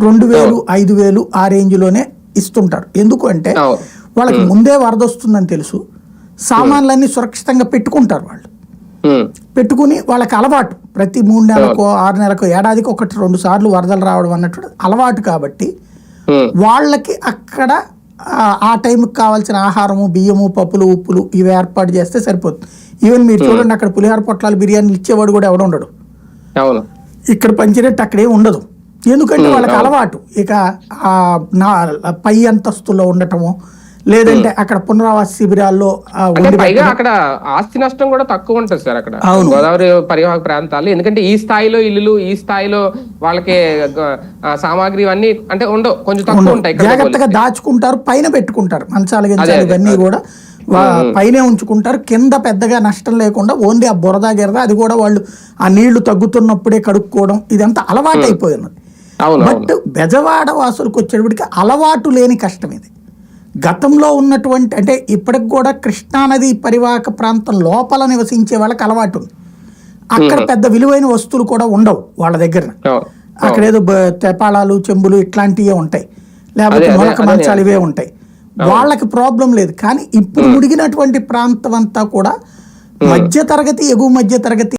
రెండు వేలు ఐదు వేలు ఆ రేంజ్లోనే ఇస్తుంటారు. ఎందుకు అంటే. వాళ్ళకి ముందే వరద వస్తుందని తెలుసు. సామాన్లన్నీ సురక్షితంగా పెట్టుకుంటారు వాళ్ళు. పెట్టుకుని వాళ్ళకి అలవాటు. ప్రతి మూడు నెలలకో ఆరు నెలలకో ఏడాదికి ఒకటి రెండు సార్లు వరదలు రావడం అన్నట్టు అలవాటు కాబట్టి వాళ్ళకి అక్కడ ఆ- టైంకి కావాల్సిన ఆహారము బియ్యము పప్పులు ఉప్పులు ఇవి ఏర్పాటు చేస్తే సరిపోతుంది. ఈవెన్ మీరు చూడండి అక్కడ పులిహార పొట్లాలు బిర్యానీలు ఇచ్చేవాడు కూడా ఎవడు ఉండడు. ఇక్కడ పంచినట్టు అక్కడే ఉండదు. ఎందుకంటే వాళ్ళకి అలవాటు. ఇక ఆ నా పై అంతస్తులో ఉండటము లేదంటే అక్కడ పునరావాస శిబిరాల్లో పైగా అక్కడ ఆస్తి నష్టం కూడా తక్కువ ఉంటుంది సార్ అక్కడ. గోదావరి పరివాహక ప్రాంతాలు ఎందుకంటే ఈ స్థాయిలో ఇల్లులు ఈ స్థాయిలో వాళ్ళకి సామాగ్రి ఇవన్నీ అంటే ఉండవు. కొంచెం తక్కువ ఉంటాయి జాగ్రత్తగా దాచుకుంటారు పైన పెట్టుకుంటారు. మంచాలు ఇవన్నీ కూడా పైనే ఉంచుకుంటారు. కింద పెద్దగా నష్టం లేకుండా ఓన్లీ ఆ బురద గిరద అది కూడా వాళ్ళు ఆ నీళ్ళు తగ్గుతున్నప్పుడే కడుక్కోవడం ఇదంతా అలవాటు అయిపోయినది బట్ బెజవాడ వాసులకు వచ్చేటప్పటికి అలవాటు లేని కష్టం ఇది. గతంలో ఉన్నటువంటి అంటే ఇప్పటికి కూడా కృష్ణానది పరివాహక ప్రాంతం లోపల నివసించే వాళ్ళకి అలవాటు ఉంది. అక్కడ పెద్ద విలువైన వస్తువులు కూడా ఉండవు వాళ్ళ దగ్గర. అక్కడ ఏదో తెపాళాలు చెంబులు ఇట్లాంటివే ఉంటాయి. లేకపోతే మొలక మంచాలు ఇవే ఉంటాయి. వాళ్ళకి ప్రాబ్లం లేదు. కానీ ఇప్పుడు ముడిగినటువంటి ప్రాంతం అంతా కూడా మధ్య తరగతి ఎగువ మధ్య తరగతి